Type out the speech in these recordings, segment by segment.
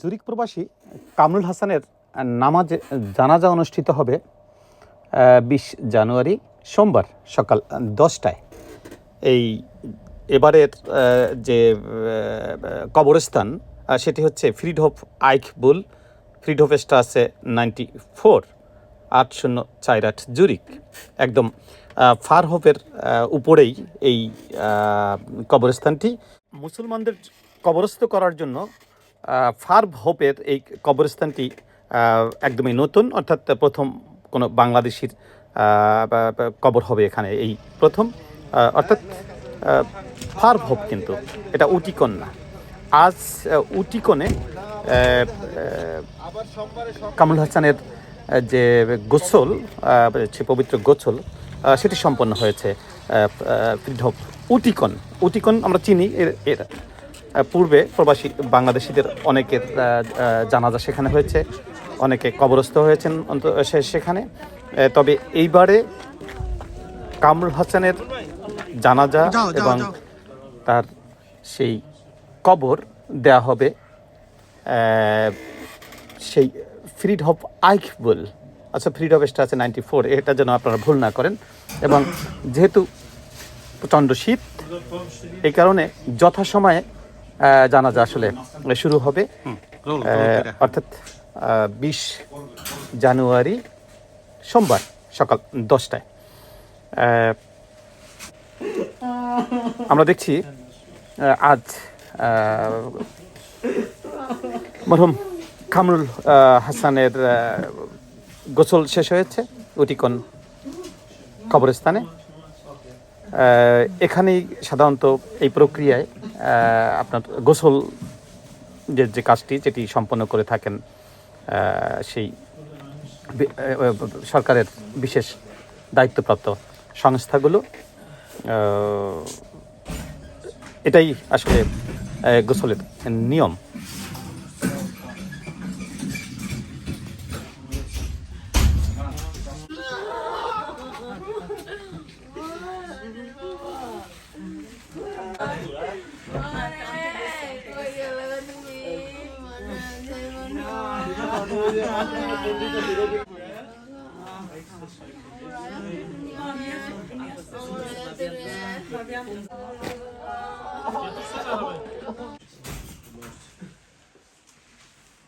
Zurich প্রবাসী কামরুল হাসানের নামাজ জানাজা অনুষ্ঠিত হবে বিশ জানুয়ারি সোমবার সকাল দশটায়। এই এবারের যে কবরস্থান সেটি হচ্ছে ফ্রিডহোপ আইক বুল ফ্রিডহোপ আছে নাইনটি ফোর আট শূন্য চার আট জুরিক একদম আহ, ফারহোপের উপরেই এই কবরস্থানটি। মুসলমানদের কবরস্থ করার জন্য আহ, ফার হোপের এই কবরস্থানটি একদমই নতুন অর্থাৎ প্রথম কোনো বাংলাদেশির কবর হবে এখানে এই প্রথম অর্থাৎ আহ, ফার হোপ কিন্তু এটা উটিকন না। আজ উটিকনে কামরুল হাসানের যে গোসল সে পবিত্র গোসল সেটি সম্পন্ন হয়েছে উটিকন উটিকন আমরা চিনি এর পূর্বে প্রবাসী বাংলাদেশিদের অনেকের জানাজা সেখানে হয়েছে অনেকে কবরস্থ হয়েছেন সেখানে। তবে এইবারে কামরুল হাসানের জানাজা এবং তার সেই কবর দেয়া হবে সেই ফ্রিড অফ আইকবুল। আচ্ছা ফ্রিড অফ এসটা আছে নাইনটি ফোর এটা যেন আপনারা ভুল না করেন। এবং যেহেতু প্রচণ্ড শীত এই কারণে যথাসময়ে জানাজা আসলে শুরু হবে। অর্থাৎ বিশ জানুয়ারি সোমবার সকাল দশটায়। আমরা দেখছি আজ মরহম কামরুল হাসানের গোসল শেষ হয়েছে উটিকন কবরস্থানে। এখানেই সাধারণত এই প্রক্রিয়ায় আপনার গোসল যে যে কাজটি যেটি সম্পন্ন করে থাকেন সেই সরকারের বিশেষ দায়িত্বপ্রাপ্ত সংস্থাগুলো এটাই আসলে গোসলের নিয়ম।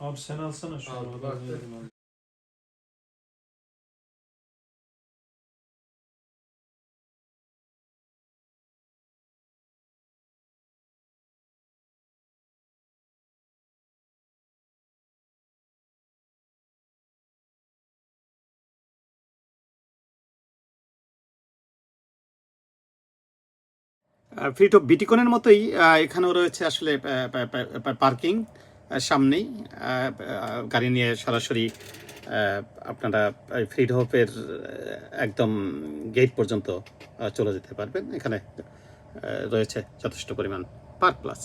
Abi sen alsana şu Al, bak. Free of বিটিকনের মতোই এখানেও রয়েছে আসলে পার্কিং সামনেই গাড়ি নিয়ে সরাসরি আপনারা ফ্রিড হোপের একদম গেট পর্যন্ত চলে যেতে পারবেন। এখানে রয়েছে যথেষ্ট পরিমাণ পার্ক প্লাস।